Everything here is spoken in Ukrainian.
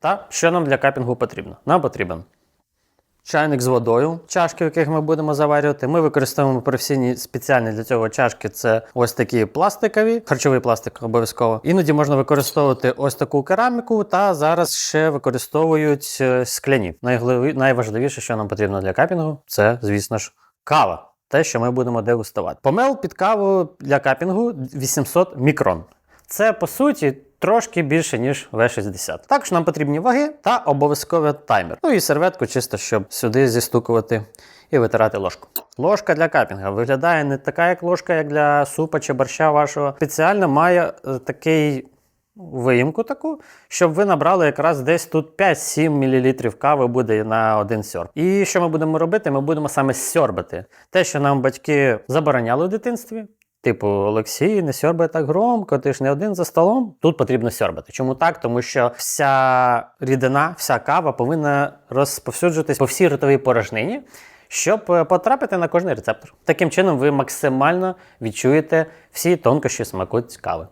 Та що нам для капінгу потрібно? Нам потрібен чайник з водою, чашки, в яких ми будемо заварювати. Ми використовуємо професійні спеціальні для цього чашки. Це ось такі пластикові, харчовий пластик обов'язково. Іноді можна використовувати ось таку кераміку, та зараз ще використовують е, скляні. Найважливіше, що нам потрібно для капінгу, це, звісно ж, кава. Те, що ми будемо дегустувати. Помел під каву для капінгу 800 мікрон. Це по суті трошки більше, ніж В60. Також нам потрібні ваги та обов'язково таймер. Ну і серветку, чисто щоб сюди зістукувати і витирати ложку. Ложка для капінга виглядає не така, як ложка, як для супа чи борща вашого. Спеціально має е, такий виїмку таку, щоб ви набрали якраз десь тут 5-7 мл кави буде на один сьорб. І що ми будемо робити? Ми будемо саме сьорбати. Те, що нам батьки забороняли в дитинстві. Типу, Олексій, не сьорбай так громко, ти ж не один за столом. Тут потрібно сьорбати. Чому так? Тому що вся рідина, вся кава повинна розповсюджуватись по всій ротовій порожнині, щоб е, потрапити на кожний рецептор. Таким чином, ви максимально відчуєте всі тонкощі смаку кави.